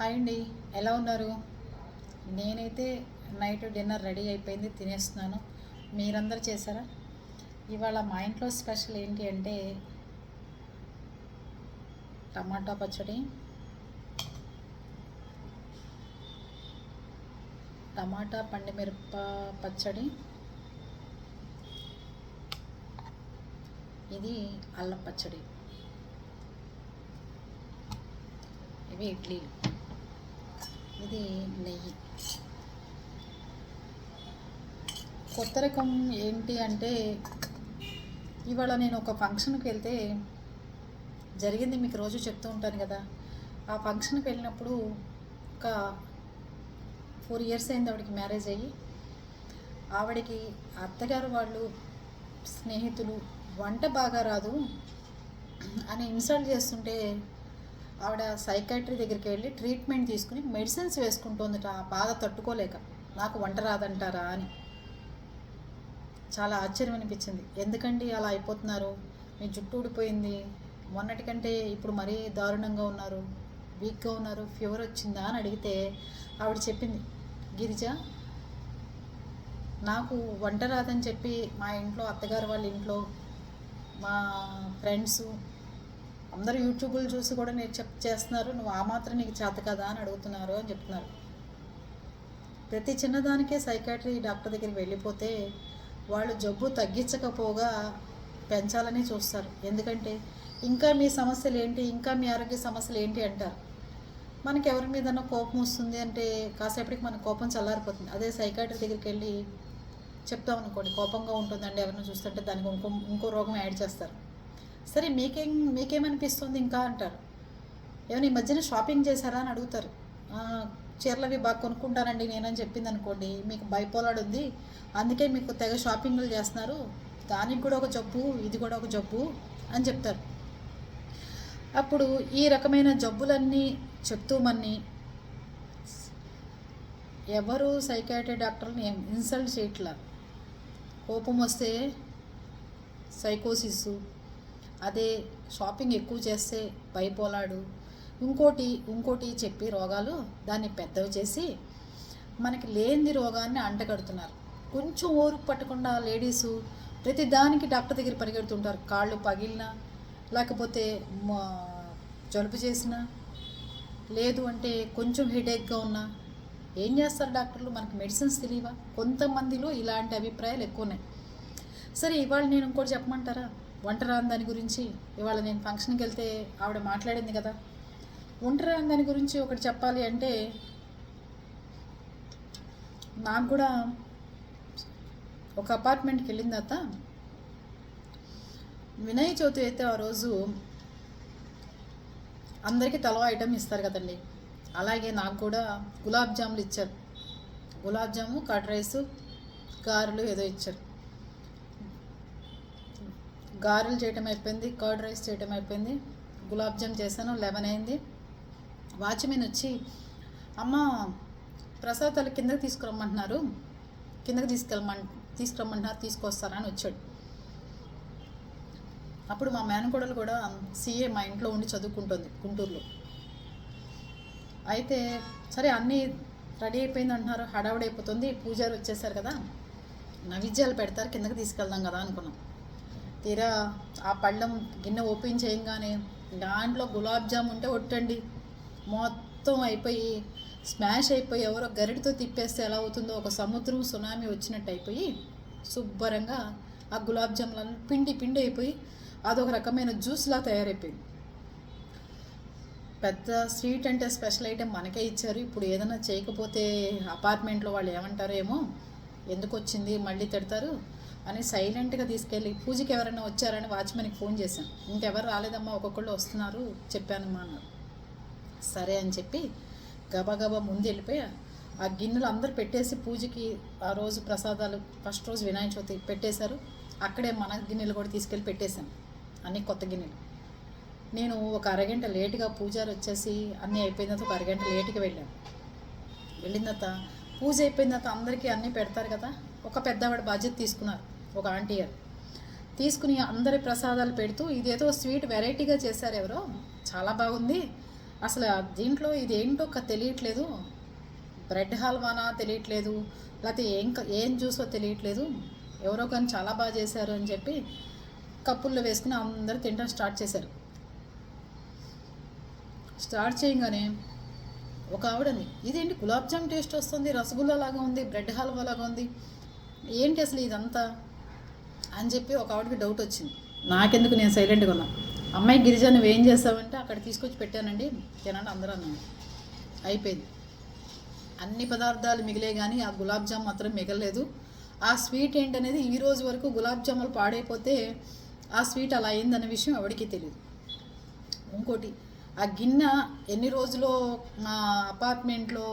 Hi అండి. ఎలా ఉన్నారు? నేనైతే నైట్ డిన్నర్ రెడీ అయిపోయింది తినేస్తున్నాను. మీరందరూ చేశారా? ఇవాళ మా ఇంట్లో స్పెషల్ ఏంటి అంటే టమాటా పచ్చడి టమాటా పండుమిరప పచ్చడి ఇది అల్లం పచ్చడి. ఇవి ఇడ్లీలు. ఇది నెయ్యి. కొత్త రకం ఏంటి అంటే ఇవాళ నేను ఒక ఫంక్షన్కి వెళ్తే జరిగింది మీకు రోజు చెప్తూ ఉంటాను కదా. ఆ ఫంక్షన్కి వెళ్ళినప్పుడు ఒక ఫోర్ ఇయర్స్ అయింది ఆవిడకి మ్యారేజ్ అయ్యి. ఆవిడకి అత్తగారు వాళ్ళు స్నేహితులు వంట బాగా రాదు అని ఇన్సల్ట్ చేస్తుంటే ఆవిడ సైకాట్రీ దగ్గరికి వెళ్ళి ట్రీట్మెంట్ తీసుకుని మెడిసిన్స్ వేసుకుంటుందట ఆ బాధ తట్టుకోలేక. నాకు వంట రాదంటారా అని. చాలా ఆశ్చర్యం అనిపించింది. ఎందుకండి అలా అయిపోతున్నారు? మీ జుట్టు ఊడిపోయింది. మొన్నటికంటే ఇప్పుడు మరీ దారుణంగా ఉన్నారు. వీక్గా ఉన్నారు. ఫీవర్ వచ్చిందా అని అడిగితే ఆవిడ చెప్పింది గిరిజ నాకు వంట రాదని చెప్పి మా ఇంట్లో అత్తగారు వాళ్ళ ఇంట్లో మా ఫ్రెండ్స్ అందరూ యూట్యూబ్లు చూసి కూడా నేను చెప్ చేస్తున్నారు నువ్వు ఆ మాత్రం నీకు చేత కదా అని అడుగుతున్నారు అని చెప్తున్నారు. ప్రతి చిన్నదానికే సైకాట్రీ డాక్టర్ దగ్గరికి వెళ్ళిపోతే వాళ్ళు జబ్బు తగ్గించకపోగా పెంచాలని చూస్తారు. ఎందుకంటే ఇంకా మీ సమస్యలు ఏంటి ఇంకా మీ ఆరోగ్య సమస్యలు ఏంటి అంటారు. మనకి ఎవరి మీదన్నా కోపం వస్తుంది అంటే కాసేపటికి మన కోపం చల్లారిపోతుంది. అదే సైకాట్రీ దగ్గరికి వెళ్ళి చెప్తామనుకోండి కోపంగా ఉంటుందండి ఎవరిని చూస్తుంటే దానికి ఇంకో ఇంకో రోగం యాడ్ చేస్తారు. సరే మీకేం మీకేమనిపిస్తుంది ఇంకా అంటారు. ఏమైనా ఈ మధ్యన షాపింగ్ చేశారా అని అడుగుతారు. చీరలవి చీరలు అవి బాగా కొనుక్కుంటానండి నేనని చెప్పింది అనుకోండి మీకు బైపోలాడు ఉంది అందుకే మీకు తెగ షాపింగ్లు చేస్తున్నారు దానికి కూడా ఒక జబ్బు ఇది కూడా ఒక జబ్బు అని చెప్తారు. అప్పుడు ఈ రకమైన జబ్బులన్నీ చెప్తూ మన్ని ఎవరు సైకాట్రీ డాక్టర్ని ఇన్సల్ట్ చేయట్లా? కోపం వస్తే సైకోసిస్ అదే షాపింగ్ ఎక్కువ చేస్తే బైపోలాడు. ఇంకోటి ఇంకోటి చెప్పి రోగాలు దాన్ని పెద్దవి చేసి మనకి లేని రోగాన్ని అంటగడుతున్నారు. కొంచెం ఓరుకు పట్టకుండా లేడీసు ప్రతి దానికి డాక్టర్ దగ్గర పరిగెడుతుంటారు. కాళ్ళు పగిలినా లేకపోతే మ- జలుబు చేసినా లేదు అంటే కొంచెం హెడేక్గా ఉన్నా ఏం చేస్తారు డాక్టర్లు? మనకి మెడిసిన్స్ తెలియవా? కొంతమందిలో ఇలాంటి అభిప్రాయాలు ఎక్కువ ఉన్నాయి సరే ఇవాళ నేను ఇంకోటి చెప్పమంటారా? వంట రాని దాని గురించి ఇవాళ నేను ఫంక్షన్కి వెళ్తే ఆవిడ మాట్లాడింది కదా. వంట రాని దాని గురించి ఒకటి చెప్పాలి అంటే నాకు కూడా ఒక అపార్ట్మెంట్కి వెళ్ళిన తర్వాత వినయ చవితి అయితే ఆ రోజు అందరికీ తలో ఐటమ్ ఇస్తారు కదండి. అలాగే నాకు కూడా గులాబ్ జాములు ఇచ్చారు. గులాబ్ జాము కట్ రైస్ గారెలు ఏదో ఇచ్చారు. గారెలు చేయటం అయిపోయింది కర్డ్ రైస్ చేయటం అయిపోయింది. గులాబ్ జామ్ చేశాను లెవెన్ అయింది. వాచ్మెన్ వచ్చి అమ్మ ప్రసాదాలు కిందకి తీసుకురమ్మంటున్నారు. కిందకి తీసుకెళ్ళమన్ తీసుకురమ్మంటున్నారు తీసుకొస్తారా అని వచ్చాడు. అప్పుడు మా మేనకోడలు కూడా సీఏ మా ఇంట్లో ఉండి చదువుకుంటుంది గుంటూరులో. అయితే సరే అన్నీ రెడీ అయిపోయింది అంటున్నారు. హడావుడి అయిపోతుంది. పూజారి వచ్చేసారు కదా. నైవేద్యాలు పెడతారు కిందకి తీసుకెళ్దాం కదా అనుకున్నాం. తీరా ఆ పళ్ళం గిన్నె ఓపెన్ చేయంగానే దాంట్లో గులాబ్ జామ్ ఉంటే ఒట్టండి. మొత్తం అయిపోయి స్మాష్ అయిపోయి ఎవరో గరిటితో తిప్పేస్తే ఎలా అవుతుందో ఒక సముద్రం సునామీ వచ్చినట్టు అయిపోయి శుభ్రంగా ఆ గులాబ్ జాములను పిండి పిండి అయిపోయి అదొక రకమైన జ్యూస్లా తయారైపోయింది. పెద్ద స్వీట్ అంటే స్పెషల్ ఐటెం మనకే ఇచ్చారు. ఇప్పుడు ఏదైనా చేయకపోతే అపార్ట్మెంట్లో వాళ్ళు ఏమంటారో ఏమో ఎందుకు వచ్చింది మళ్ళీ తిడతారు. అని సైలెంట్గా తీసుకెళ్ళి పూజకి ఎవరైనా వచ్చారని వాచ్మెన్కి ఫోన్ చేశాను. ఇంకెవరు రాలేదమ్మా ఒక్కొక్కళ్ళు వస్తున్నారు చెప్పానమ్మా అన్నారు సరే అని చెప్పి గబగబా ముందు వెళ్ళిపోయి ఆ గిన్నెలు అందరు పెట్టేసి పూజకి ఆ రోజు ప్రసాదాలు ఫస్ట్ రోజు వినాయక చవితి పెట్టేశారు. అక్కడే మన గిన్నెలు కూడా తీసుకెళ్ళి పెట్టేశాను అన్ని కొత్త గిన్నెలు. నేను ఒక అరగంట లేటుగా పూజారి వచ్చేసి అన్నీ అయిపోయిన తర్వాత ఒక అరగంట లేటుగా వెళ్ళాను. వెళ్ళిన తర్వాత పూజ అయిపోయిన తర్వాత అందరికీ అన్నీ పెడతారు కదా ఒక పెద్దవాడి బాధ్యత తీసుకున్నారు. ఒక ఆంటీ గారు తీసుకుని అందరి ప్రసాదాలు పెడుతూ ఇదేదో స్వీట్ వెరైటీగా చేశారు ఎవరో. చాలా బాగుంది. అసలు దీంట్లో ఇది ఏంటో తెలియట్లేదు. బ్రెడ్ హల్వానా తెలియట్లేదు. లేకపోతే ఏం ఏం జ్యూసో తెలియట్లేదు. ఎవరో కానీ చాలా బాగా చేశారు అని చెప్పి కప్పుల్లో వేసుకుని అందరూ తినడం స్టార్ట్ చేశారు. స్టార్ట్ చేయగానే ఒక ఆవిడని ఇదేంటి గులాబ్ జామ్ టేస్ట్ వస్తుంది? రసగుల్లా లాగా ఉంది బ్రెడ్ హల్వా లాగా ఉంది. ఏంటి అసలు ఇదంతా? అని చెప్పి ఒక ఆవిడకి డౌట్ వచ్చింది. నాకెందుకు నేను సైలెంట్గా ఉన్నా? అమ్మాయి గిరిజా నువ్వు ఏం చేస్తావంటే అక్కడ తీసుకొచ్చి పెట్టానండి. తినండి అందరూ అన్నాను అయిపోయింది. అన్ని పదార్థాలు మిగిలే కానీ ఆ గులాబ్ జామ్ మాత్రం మిగలలేదు. ఆ స్వీట్ ఏంటనేది ఈ రోజు వరకు గులాబ్ జాములు పాడైపోతే ఆ స్వీట్ అలా అయిందనే విషయం ఎవరికీ తెలియదు ఇంకోటి ఆ గిన్నె ఎన్ని రోజులు మా అపార్ట్మెంట్లో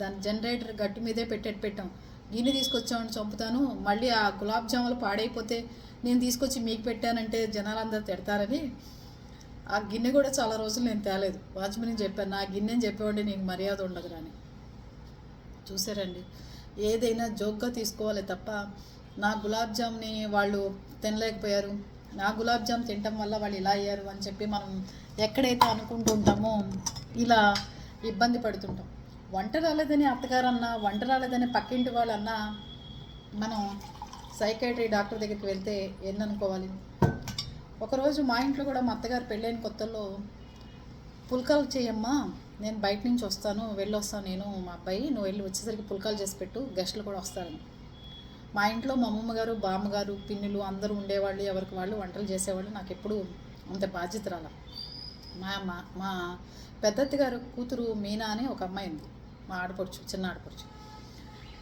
దాని జనరేటర్ గట్టి మీదే పెట్టేట్టు పెట్టాం. గిన్నె తీసుకొచ్చామని చంపుతాను మళ్ళీ ఆ గులాబ్ జాములు పాడైపోతే నేను తీసుకొచ్చి మీకు పెట్టానంటే జనాలందరూ తిడతారని. ఆ గిన్నె కూడా చాలా రోజులు నేను తేలేదు. వాచ్మెన్ చెప్పాను నా గిన్నె అని చెప్పేవాడి నీకు మర్యాద ఉండదు అని చూసారండి ఏదైనా జోక్గా తీసుకోవాలి తప్ప నా గులాబ్ జామ్ని వాళ్ళు తినలేకపోయారు. నా గులాబ్ జామ్ తినటం వల్ల వాళ్ళు ఇలా అయ్యారు అని చెప్పి మనం ఎక్కడైతే అనుకుంటుంటామో ఇలా ఇబ్బంది పడుతుంటాం. వంట రాలేదని అత్తగారన్నా వంట రాలేదని పక్కింటి వాళ్ళన్నా మనం సైకాట్రీ డాక్టర్ దగ్గరికి వెళ్తే ఏందనుకోవాలి? ఒకరోజు మా ఇంట్లో కూడా మా అత్తగారు పెళ్ళైన కొత్తల్లో పుల్కాలు చేయమ్మా నేను బయట నుంచి వస్తాను వెళ్ళొస్తాను నేను మా అబ్బాయి నువ్వు వెళ్ళి వచ్చేసరికి పుల్కాలు చేసి పెట్టు గెస్టులు కూడా వస్తారని. మా ఇంట్లో మా అమ్మమ్మ గారు బామ్మగారు పిన్నులు అందరూ ఉండేవాళ్ళు ఎవరికి వాళ్ళు వంటలు చేసేవాళ్ళు నాకు ఎప్పుడు అంత బాధ్యత రాల. మా మా మా పెద్దత్తి గారు కూతురు మీనా అని ఒక అమ్మాయి ఉంది. మా ఆడపడుచు చిన్న ఆడపడుచు.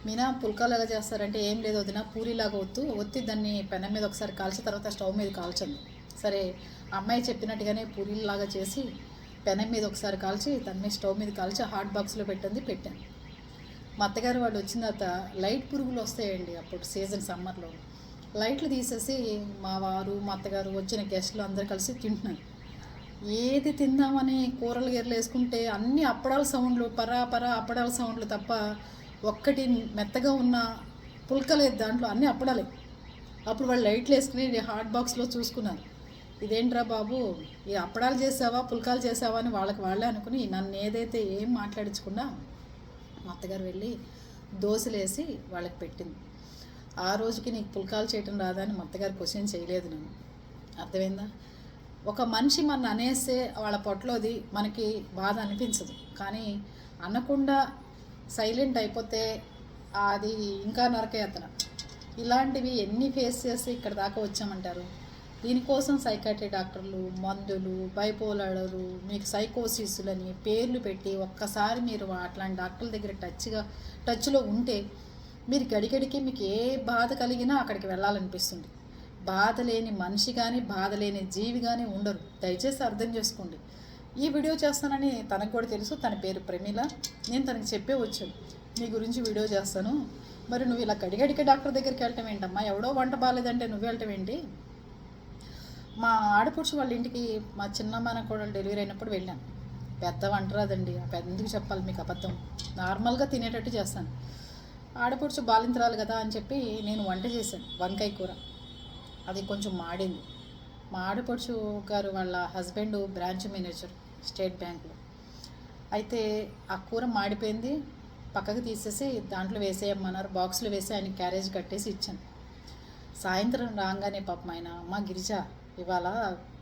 మీనా పుల్కాలు ఎలా చేస్తారంటే ఏం లేదు వదిన పూరిలాగా ఒత్తు ఒత్తి దాన్ని పెనం మీద ఒకసారి కాల్చి తర్వాత స్టవ్ మీద కాల్చండి. సరే అమ్మాయి చెప్పినట్టుగానే పూరీలాగా చేసి పెనం మీద ఒకసారి కాల్చి దాని మీద స్టవ్ మీద కాల్చి హాట్ బాక్స్లో పెట్టింది పెట్టాను. మా అత్తగారు వాళ్ళు వచ్చిన తర్వాత లైట్ పురుగులు వస్తాయండి అప్పుడు సీజన్ సమ్మర్లో. లైట్లు తీసేసి మా వారు మా అత్తగారు వచ్చిన గెస్టులు అందరు కలిసి తింటున్నారు. ఏది తిందామని కూరలు గీరలు వేసుకుంటే అన్ని అప్పడాల సౌండ్లు పరా పరా అప్పడాల సౌండ్లు తప్ప ఒక్కటి మెత్తగా ఉన్న పుల్కలేదు దాంట్లో అన్ని అప్పడాలే. అప్పుడు వాళ్ళు లైట్లు వేసుకుని హాట్ బాక్స్లో చూసుకున్నారు. ఇదేంట్రా బాబు ఈ అప్పడాలు చేసావా పుల్కాలు చేసావా అని వాళ్ళకి వాళ్ళే అనుకుని నన్ను ఏదైతే ఏం మాట్లాడించకుండా మా అత్తగారు వెళ్ళి దోశలేసి వాళ్ళకి పెట్టింది. ఆ రోజుకి నీకు పుల్కాలు చేయటం రాదా అని మా అత్తగారు క్వశ్చన్ చేయలేదు నన్ను. అర్థమైందా? ఒక మనిషి మన అనేస్తే వాళ్ళ పొట్టలోది మనకి బాధ అనిపించదు. కానీ అనకుండా సైలెంట్ అయిపోతే అది ఇంకా నరకయాతన ఇలాంటివి ఎన్ని ఫేస్ చేసి ఇక్కడ దాకా వచ్చామంటారు? దీనికోసం సైకాట్రీ డాక్టర్లు మందులు బైపోలాడరు మీకు సైకోసిస్లని పేర్లు పెట్టి ఒక్కసారి మీరు అట్లాంటి డాక్టర్ల దగ్గర టచ్గా టచ్లో ఉంటే మీరు గడిగడికి మీకు ఏ బాధ కలిగినా అక్కడికి వెళ్ళాలనిపిస్తుంది. బాధ లేని మనిషి కానీ బాధ లేని జీవి కానీ ఉండరు. దయచేసి అర్థం చేసుకోండి. ఈ వీడియో చేస్తానని తనకు కూడా తెలుసు. తన పేరు ప్రమీల. నేను తనకి చెప్పే వచ్చాను. నీ గురించి వీడియో చేస్తాను. మరి నువ్వు ఇలా గడిగడికి డాక్టర్ దగ్గరికి వెళ్ళటం ఏంటమ్మా? ఎవడో వంట బాగాలేదంటే నువ్వు వెళ్ళటం ఏంటి? మా ఆడపడుచు వాళ్ళ ఇంటికి మా చిన్నమ్మ కూడా డెలివరీ అయినప్పుడు వెళ్ళాను. పెద్ద వంట రాదండి. పెద్ద ఎందుకు చెప్పాలి మీకు అబద్ధం? నార్మల్గా తినేటట్టు చేస్తాను. ఆడపడుచు బాలింతరాలు కదా అని చెప్పి నేను వంట చేశాను. వంకాయ కూర. అది కొంచెం మాడింది. మా ఆడపడుచు గారు వాళ్ళ హస్బెండ్ బ్రాంచ్ మేనేజర్ స్టేట్ బ్యాంక్లో. అయితే ఆ కూర మాడిపోయింది. పక్కకు తీసేసి దాంట్లో వేసేయమన్నారు. బాక్స్లో వేసి ఆయన క్యారేజ్ కట్టేసి ఇచ్చాను. సాయంత్రం రాగానే పాపం ఆయన అమ్మ గిరిజ ఇవాళ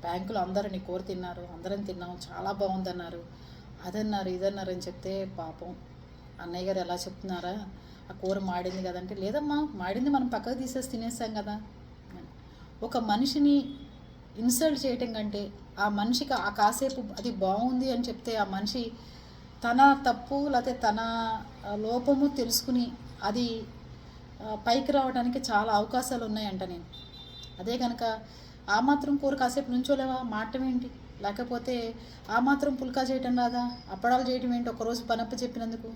బ్యాంకులో అందరూ నీ కూర తిన్నారు. అందరం తిన్నాం. చాలా బాగుందన్నారు. అదన్నారు ఇదన్నారు అని చెప్తే పాపం అన్నయ్య గారు ఎలా చెప్తున్నారా? ఆ కూర మాడింది కదంటే లేదమ్మా మాడింది మనం పక్కకు తీసేసి తినేసాం కదా. ఒక మనిషిని ఇన్సల్ట్ చేయటం కంటే ఆ మనిషికి ఆ కాసేపు అది బాగుంది అని చెప్తే ఆ మనిషి తన తప్పు లేకపోతే తన లోపము తెలుసుకుని అది పైకి రావడానికి చాలా అవకాశాలు ఉన్నాయంట నేను. అదే కనుక ఆ మాత్రం కూర కాసేపు నుంచోలేవా? మాటమేంటి లేకపోతే ఆ మాత్రం పుల్కా చేయటం రాదా? అప్పడాలు చేయటం ఏంటి? ఒకరోజు పనప్ప చెప్పినందుకు?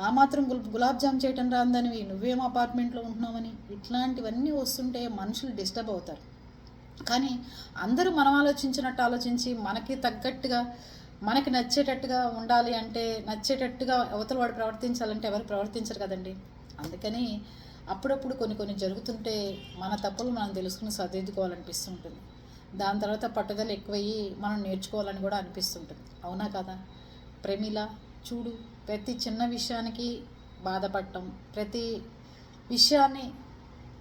ఆ మాత్రం గుల్ గులాబ్ జామ్ చేయటం రాందనివి నువ్వేం అపార్ట్మెంట్లో ఉంటున్నావని ఇట్లాంటివన్నీ వస్తుంటే మనుషులు డిస్టర్బ్ అవుతారు. కానీ అందరూ మనం ఆలోచించినట్టు ఆలోచించి మనకి తగ్గట్టుగా మనకి నచ్చేటట్టుగా ఉండాలి అంటే నచ్చేటట్టుగా అవతల వాడు ప్రవర్తించాలంటే ఎవరు ప్రవర్తించరు కదండి. అందుకని అప్పుడప్పుడు కొన్ని కొన్ని జరుగుతుంటే మన తప్పులు మనం తెలుసుకుని సరిదిద్దుకోవాలనిపిస్తుంటుంది. దాని తర్వాత పట్టుదల ఎక్కువయ్యి మనం నేర్చుకోవాలని కూడా అనిపిస్తుంటుంది. అవునా కదా? ప్రమిళ చూడు. ప్రతి చిన్న విషయానికి బాధపడటం ప్రతి విషయాన్ని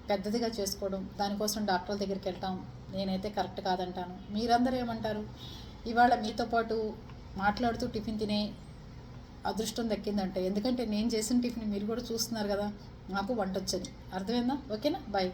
పెద్దదిగా చేసుకోవడం దానికోసం డాక్టర్ల దగ్గరికి వెళ్ళటం నేనైతే కరెక్ట్ కాదంటాను. మీరందరూ ఏమంటారు? ఇవాళ మీతో పాటు మాట్లాడుతూ టిఫిన్ తినే అదృష్టం దక్కిందంటే ఎందుకంటే నేను చేసిన టిఫిన్ మీరు కూడా చూస్తున్నారు కదా నాకు వంట వచ్చని అర్థమైందా? ఓకేనా? బాయ్